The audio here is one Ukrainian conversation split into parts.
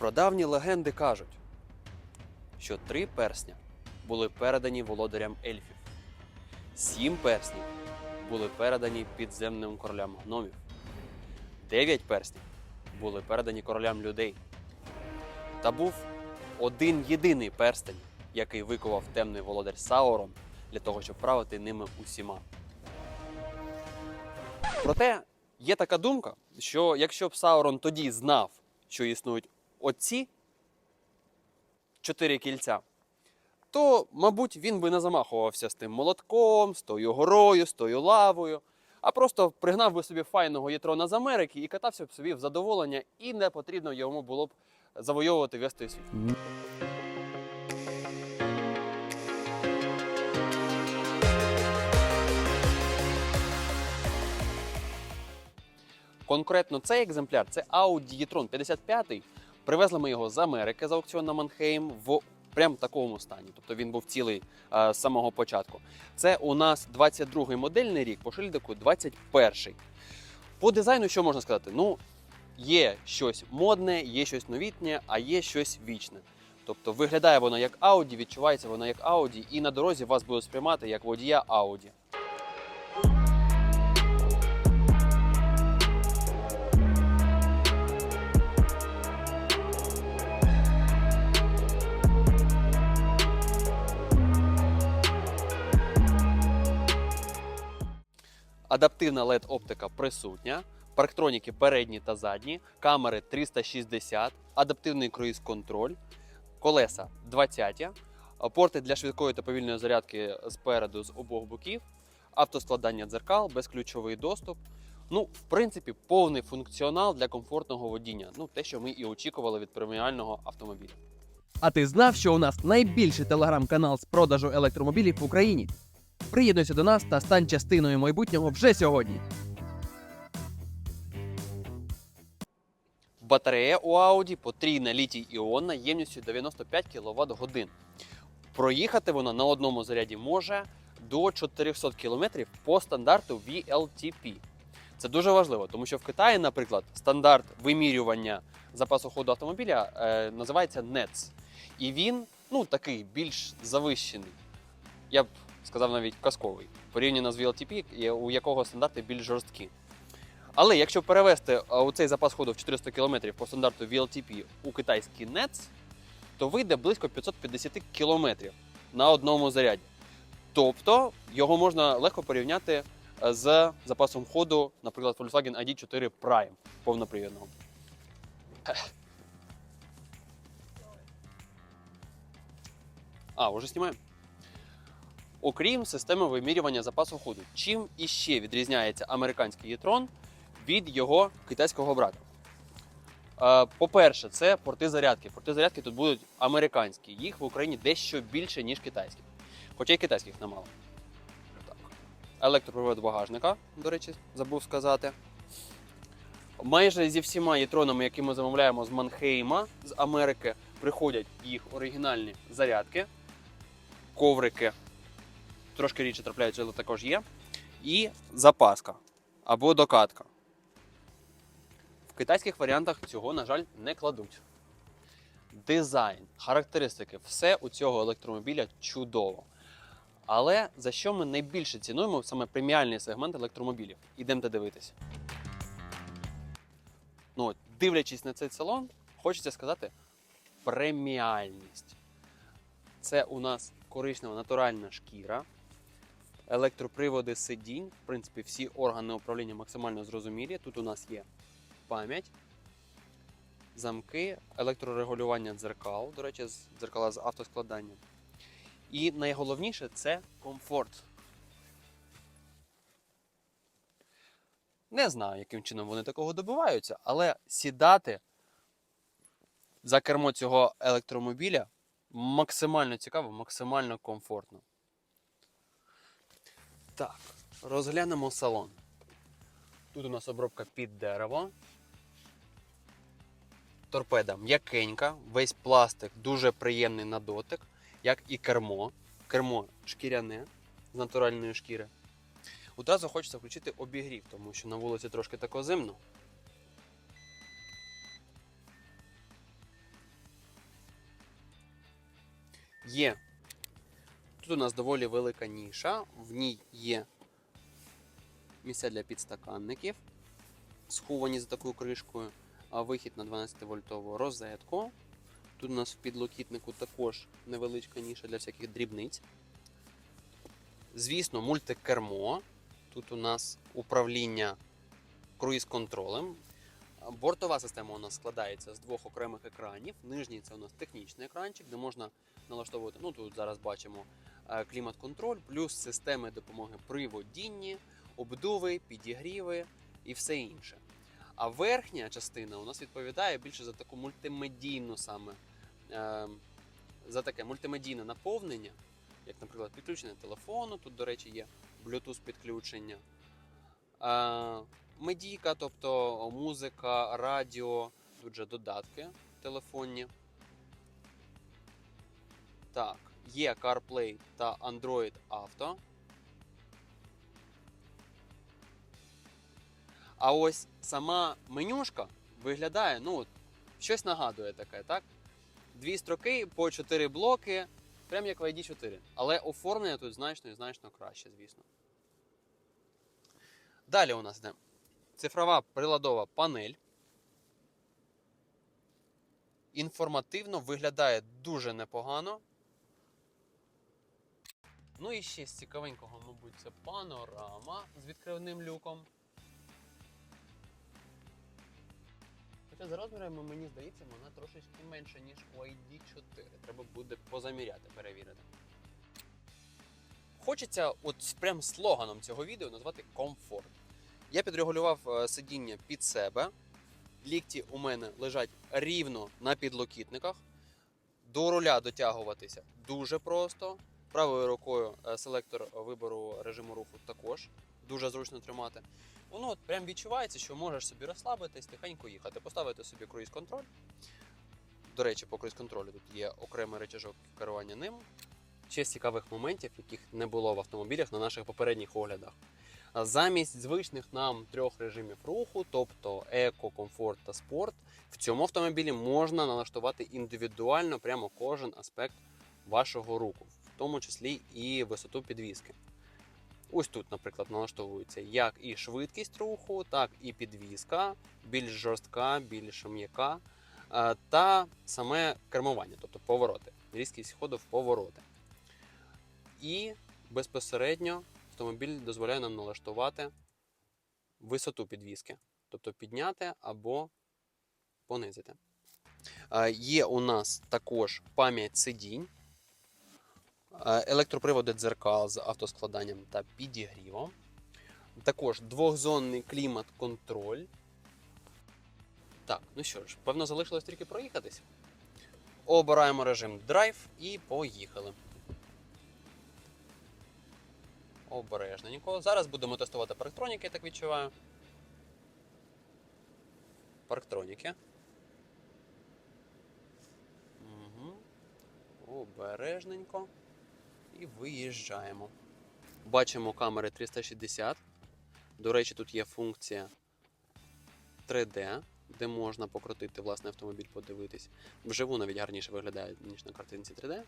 Прадавні легенди кажуть, що три персня були передані володарям ельфів, сім перснів були передані підземним королям гномів, дев'ять перснів були передані королям людей. Та був один єдиний перстень, який викував темний володар Саурон для того, щоб правити ними усіма. Проте є така думка, що якщо б Саурон тоді знав, що існують оці чотири кільця, то, мабуть, він би не замахувався з тим молотком, з тою горою, з тою лавою, а просто пригнав би собі файного єтрона з Америки і катався б собі в задоволення, і не потрібно йому було б завойовувати весь той світ. Конкретно цей екземпляр це Audi e-tron 55. Привезли ми його з Америки з аукціону Манхейм в прям такому стані. Тобто він був цілий е, з самого початку. Це у нас 22-й модельний рік, по шильдику 21-й. По дизайну, що можна сказати? Ну, є щось модне, є щось новітнє, а є щось вічне. Тобто виглядає воно як Audi, відчувається воно як Audi, і на дорозі вас буде сприймати як водія Audi. Адаптивна LED оптика присутня, парктроніки передні та задні, камери 360, адаптивний круїз-контроль, колеса 20, порти для швидкої та повільної зарядки спереду з обох боків, автоскладання дзеркал, безключовий доступ. Ну, в принципі, повний функціонал для комфортного водіння. Ну, те, що ми і очікували від преміального автомобіля. А ти знав, що у нас найбільший телеграм-канал з продажу електромобілів в Україні? Приєднуйся до нас та стань частиною майбутнього вже сьогодні. Батарея у Audi потрійна літій іонна ємністю 95 кВт годин. Проїхати вона на одному заряді може до 400 км по стандарту VLTP. Це дуже важливо, тому що в Китаї, наприклад, стандарт вимірювання запасу ходу автомобіля е, називається NETS. І він ну, такий більш завищений. Я б сказав навіть казковий, порівняно з VLTP, у якого стандарти більш жорсткі. Але якщо перевести цей запас ходу в 400 км по стандарту VLTP у китайський NETS, то вийде близько 550 км на одному заряді. Тобто його можна легко порівняти е, з запасом ходу, наприклад, Volkswagen ID4 Prime повнопривідного. А, уже знімаємо. Окрім системи вимірювання запасу ходу, чим іще відрізняється американський e-tron від його китайського брата? Е, По-перше, це порти зарядки. Порти зарядки тут будуть американські. Їх в Україні дещо більше, ніж китайських. Хоча й китайських немало. Так. Електропривод багажника, до речі, забув сказати. Майже зі всіма єтронами, які ми замовляємо з Манхейма з Америки, приходять їх оригінальні зарядки, коврики. Трошки рідше трапляються, але також є. І запаска або докатка. В китайських варіантах цього, на жаль, не кладуть. Дизайн, характеристики, все у цього електромобіля чудово. Але за що ми найбільше цінуємо саме преміальний сегмент електромобілів? Ідемте дивитися. Ну, дивлячись на цей салон, хочеться сказати преміальність. Це у нас коричнева натуральна шкіра, електроприводи сидінь. В принципі, всі органи управління максимально зрозумілі. Тут у нас є пам'ять, замки, електрорегулювання дзеркал, до речі, дзеркала з автоскладанням. І найголовніше це комфорт. Не знаю, яким чином вони такого добиваються, але сідати за кермо цього електромобіля максимально цікаво, максимально комфортно. Так, розглянемо салон. Тут у нас обробка під дерево. Торпеда м'якенька, весь пластик дуже приємний на дотик, як і кермо. Кермо шкіряне з натуральної шкіри. Одразу хочеться включити обігрів, тому що на вулиці трошки тако зимно. Є Тут у нас доволі велика ніша, в ній є місця для підстаканників, сховані за такою кришкою, а вихід на 12-вольтову розетку. Тут у нас в підлокітнику також невеличка ніша для всяких дрібниць. Звісно, мультикермо. Тут у нас управління круїз-контролем. Бортова система у нас складається з двох окремих екранів. Нижній це у нас технічний екранчик, де можна налаштовувати. Ну тут зараз бачимо клімат-контроль, плюс системи допомоги при водінні, обдуви, підігріви і все інше. А верхня частина у нас відповідає більше за таку мультимедійну саме е, за таке мультимедійне наповнення, як, наприклад, підключення телефону. Тут, до речі, є Bluetooth підключення. Е, медійка, тобто музика, радіо, тут же додатки телефонні. Так, є CarPlay та Android Auto. А ось сама менюшка виглядає, ну, щось нагадує таке, так? Дві строки по чотири блоки, прям як в ID4. Але оформлення тут значно і значно краще, звісно. Далі у нас йде цифрова приладова панель. Інформативно виглядає дуже непогано. Ну і ще з цікавенького, мабуть, це панорама з відкривним люком. Хоча за розмірами, мені здається, вона трошечки менша, ніж у ID4. Треба буде позаміряти, перевірити. Хочеться от прям слоганом цього відео назвати комфорт. Я підрегулював е, сидіння під себе. Лікті у мене лежать рівно на підлокітниках. До руля дотягуватися дуже просто. Правою рукою е, селектор вибору режиму руху також дуже зручно тримати. Воно от прям відчувається, що можеш собі розслабитись, тихенько їхати, поставити собі круїз-контроль. До речі, по круїз-контролю тут є окремий речажок керування ним. Ще з цікавих моментів, яких не було в автомобілях на наших попередніх оглядах. Замість звичних нам трьох режимів руху, тобто еко, комфорт та спорт, в цьому автомобілі можна налаштувати індивідуально прямо кожен аспект вашого руху, тому числі і висоту підвіски. Ось тут, наприклад, налаштовується як і швидкість руху, так і підвіска, більш жорстка, більш м'яка, е, та саме кермування, тобто повороти, різкість ходу в повороти. І безпосередньо автомобіль дозволяє нам налаштувати висоту підвіски, тобто підняти або понизити. Е, Є у нас також пам'ять сидінь, електроприводи дзеркал з автоскладанням та підігрівом. Також двохзонний клімат-контроль. Так, ну що ж, певно, залишилось тільки проїхатись. Обираємо режим драйв і поїхали. Обережненько. Зараз будемо тестувати парктроніки, я так відчуваю. Парктроніки. Угу. Обережненько. І виїжджаємо. Бачимо камери 360. До речі, тут є функція 3D, де можна покрутити власний автомобіль, подивитись. Вживу навіть гарніше виглядає, ніж на картинці 3D.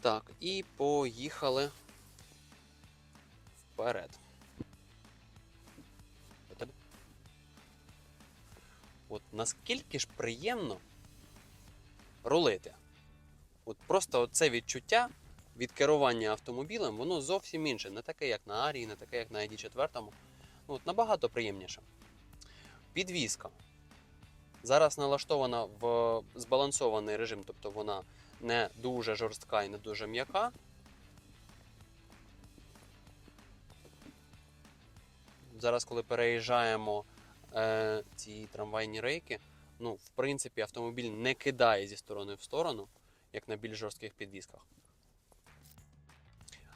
Так, і поїхали вперед. От наскільки ж приємно рулити. От просто це відчуття від керування автомобілем, воно зовсім інше. Не таке, як на Арії, не таке, як на ID4. Ну, от набагато приємніше. Підвізка. Зараз налаштована в збалансований режим, тобто вона не дуже жорстка і не дуже м'яка. Зараз, коли переїжджаємо е, ці трамвайні рейки, ну, в принципі, автомобіль не кидає зі сторони в сторону, як на більш жорстких підвісках.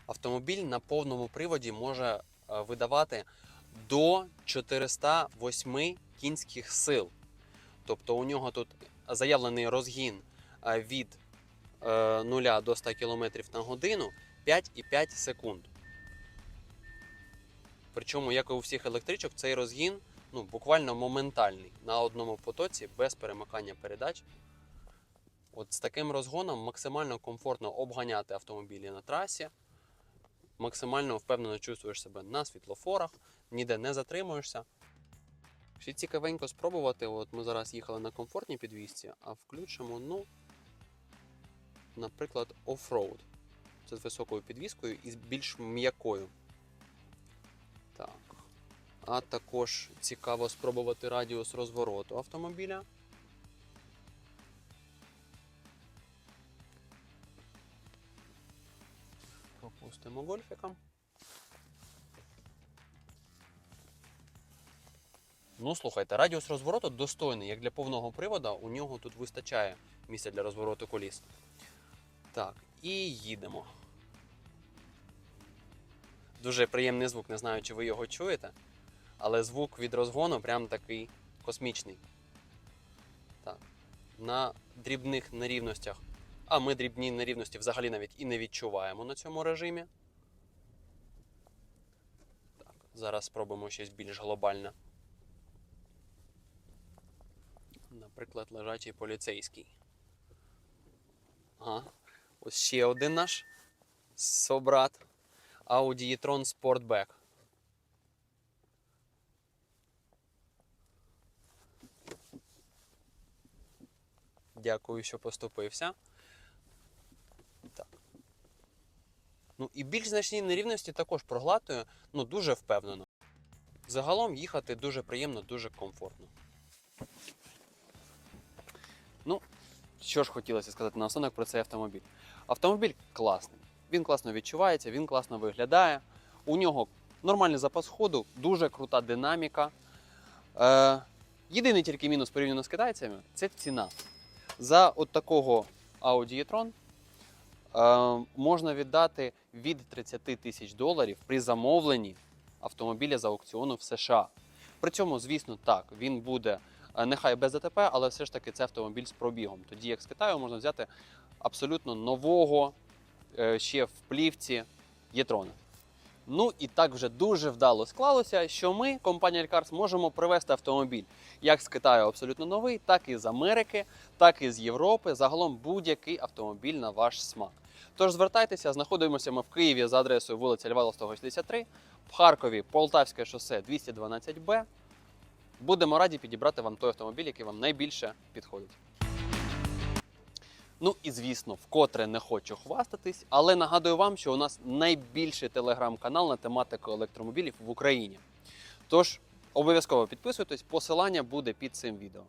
Автомобіль на повному приводі може е, видавати до 408 кінських сил. Тобто у нього тут заявлений розгін е, від е, 0 до 100 км на годину 5,5 секунд. Причому, як і у всіх електричок, цей розгін ну, буквально моментальний на одному потоці без перемикання передач. От з таким розгоном максимально комфортно обганяти автомобілі на трасі, максимально впевнено чувствуєш себе на світлофорах, ніде не затримуєшся. Ще цікавенько спробувати. От ми зараз їхали на комфортній підвісці, а включимо, ну, наприклад, оффроуд. Це з високою підвіскою і з більш м'якою. Так. А також цікаво спробувати радіус розвороту автомобіля. Пропустимо гольфика. Ну, слухайте, радіус розвороту достойний, як для повного привода, у нього тут вистачає місця для розвороту коліс. Так, і їдемо. Дуже приємний звук, не знаю, чи ви його чуєте, але звук від розгону прям такий космічний. Так. На дрібних нерівностях. А ми дрібні нерівності взагалі навіть і не відчуваємо на цьому режимі. Так, зараз спробуємо щось більш глобальне. Наприклад, лежачий поліцейський. Ага. Ось ще один наш собрат. Audi e-tron Sportback. Дякую, що поступився. Ну і більш значні нерівності також проглатую, ну дуже впевнено. Загалом їхати дуже приємно, дуже комфортно. Ну, що ж хотілося сказати наостанок про цей автомобіль. Автомобіль класний. Він класно відчувається, він класно виглядає. У нього нормальний запас ходу, дуже крута динаміка. Е, єдиний тільки мінус порівняно з китайцями це ціна. За от такого Audi e-tron можна віддати від 30 тисяч доларів при замовленні автомобіля з аукціону в США. При цьому, звісно, так, він буде е, нехай без ДТП, але все ж таки це автомобіль з пробігом. Тоді як з Китаю можна взяти абсолютно нового е, ще в плівці Єтрона. Ну і так вже дуже вдало склалося, що ми, компанія Елькарс, можемо привезти автомобіль як з Китаю абсолютно новий, так і з Америки, так і з Європи. Загалом будь-який автомобіль на ваш смак. Тож звертайтеся, знаходимося ми в Києві за адресою вулиця Льва Толстого, 63, в Харкові Полтавське шосе 212Б. Будемо раді підібрати вам той автомобіль, який вам найбільше підходить. Ну і звісно, вкотре не хочу хвастатись, але нагадую вам, що у нас найбільший телеграм-канал на тематику електромобілів в Україні. Тож обов'язково підписуйтесь, посилання буде під цим відео.